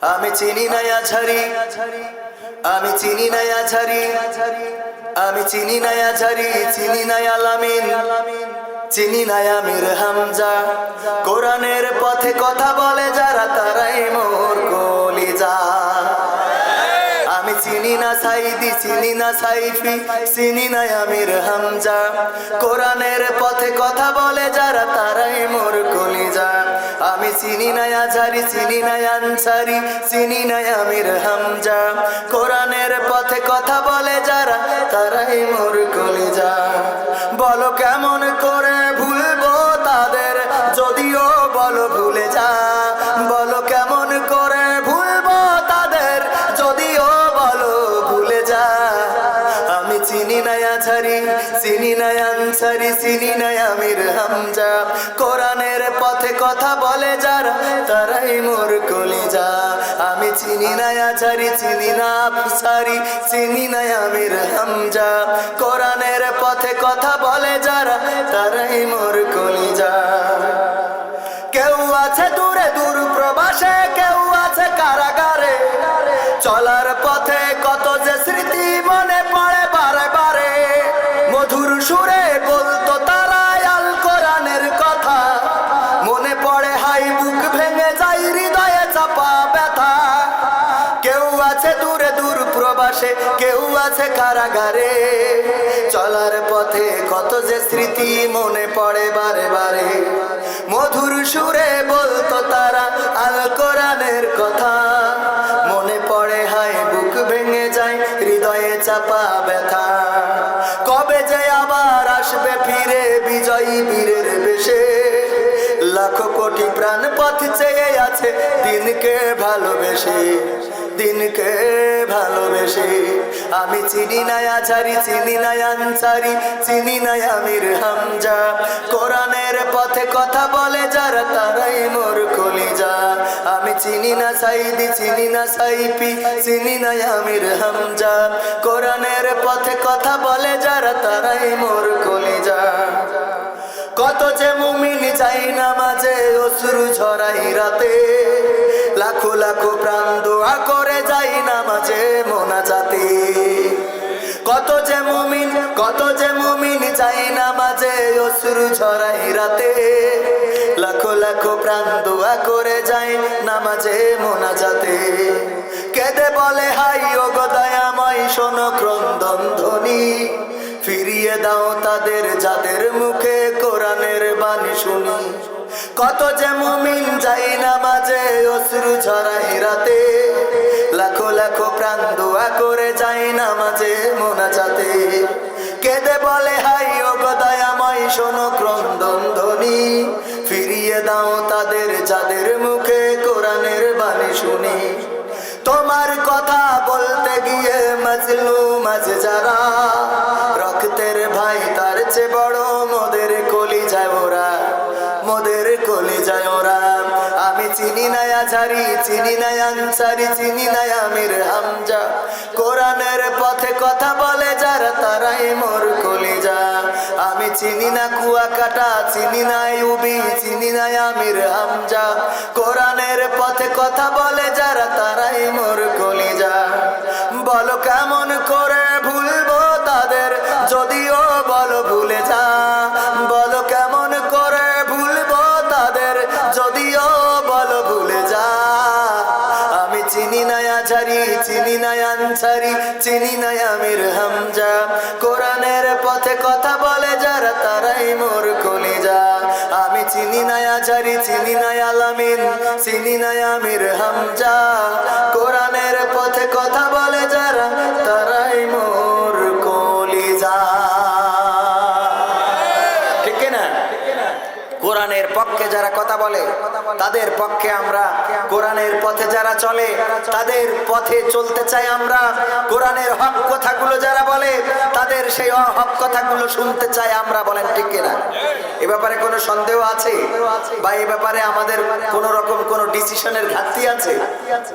আমি চিনি নয়া ঝারি। আমি চিনি নয়া ঝারি। আমি চিনি নয়া ঝারি, চিনি নয়া লামিন। চিনি নয়া মির হামজা। কোরআনের পথে কথা বলে যারা, তারাই মোর কলিজা। আমি চিনি না সাইদি, চিনি না সাইফি, চিনি না আমির হামজা। কোরআনের পথে কথা বলে যারা, তারাই মোর কলিজা। আমি চিনি না আঝারি চিনি না আনসারি, চিনি না আমির হামজা। কোরআনের পথে কথা বলে যারা, তারাই মোর কলে যা বলো কেমন আনসারি চিনি না আমির হামজা। কোরআনের পথে কথা বলে যারা, তারাই মোর কলিজা। আমি চিনি না আঝারি চিনি না আফসারি চিনি না আমির হামজা। কোরআনের পথে কথা বলে যারা, তারাই মোর কলিজা। কেউ আছে দূরে দূর প্রবাসে, কেউ আছে কারাগারে। চলার পথে কত যে স্মৃতি মনে পড়ে বারে বারে। মধুর সুরে প্রবাসে কেউ আছে কারাগারে। চলার পথে কত যে স্মৃতি মনে পড়ে বারে বারে। মধুর সুরে বলতো তারা আল কোরআনের কথা। মনে পড়ে হায়, বুক ভেঙে যায়, হৃদয়ে চাপা ব্যথা। কবে যে আবার আসবে ফিরে, বিজয়ী বীরের বেশে। লাখ কোটি প্রাণ পথ চেয়ে আছে দিনকে ভালোবেসে। দিনকে ভালোবেসে। আমি চিনি না আঝারি, চিনি না আনসারি, চিনি না আমির হামজা। কোরআনের পথে কথা বলে যারা, তারাই মোর কলিজা। আমি চিনি না সাইদি, চিনি না সাইপি, চিনি না আমির হামজা। কোরআনের পথে কথা বলে যারা, তারাই মোর কলিজা। কত যে মুমিন চাই না মাঝে, অশ্রু ছড়াই রাতে। লাখো লাখো প্রাণ দোয়া করে যাই না মাঝে মোনা যাতে কত যে মুমিন, কত যে মুমিন চাই না মাঝে অশ্রু ছড়াই রাতে। লাখো লাখো প্রাণ দোয়া করে যাই নামাজে মোনা যাতে কেঁদে বলে, হাই ও গদয়াময় শোনো ক্রন্দন ধ্বনি। ফিরিয়ে দাও তাদের যাদের মুখে কোরআনের বাণী শুনি। কত যে মুমিন যাই না মাঝে অশ্রু ঝরাই রাতে লাখো লাখো প্রাণ দোয়া করে যাই না মাঝে মোনা যাতে কেঁদে বলে, হাই ও গদয়াময় শোনো ক্রন্দন ধ্বনি। ফিরিয়ে দাও তাদের যাদের মুখে কোরআনের বাণী শুনি। তোমার কথা বলতে গিয়ে মজলু মজ যারা, রক্তের ভাই তার চেয়ে বড় মোদের কলি যায় ওরা, মোদের কলি যায় ওরা। চিনি না আঝারি, চিনি না আনসারি, চিনি না আমির হামজা। কোরআনের পথে কথা বলে যারা, তারাই মোর কলিজা। আমি চিনি না কুয়াকাটা, চিনি না ইউবি চিনি না আমির হামজা। কোরআনের পথে কথা বলে যারা, তারাই মোর না চিনি না আনসারি, চিনি না আমির হামজা। কোরআনের পথে কথা বলে যারা, তারাই মোর কলিজা। আমি চিনি না আঝারি চিনি না আলামিন, চিনি না আমির হামজা। কোরআনের পথে কথা বলে যারা, তারাই মোর কলিজা। ঠিক না কোরআনের পক্ষে যারা কথা বলে তাদের পক্ষে আমরা কোরআনের পথে যারা চলে, তাদের পথে চলতে চাই আমরা। কোরআনের হক কথাগুলো যারা বলে, তাদের সেই হক কথাগুলো শুনতে চাই আমরা, বলেন ঠিক কিনা? এ ব্যাপারে কোনো সন্দেহ আছে? বা এ ব্যাপারে আমাদের কোনো রকম কোনো ডিসিশনের ঘাটতি আছে?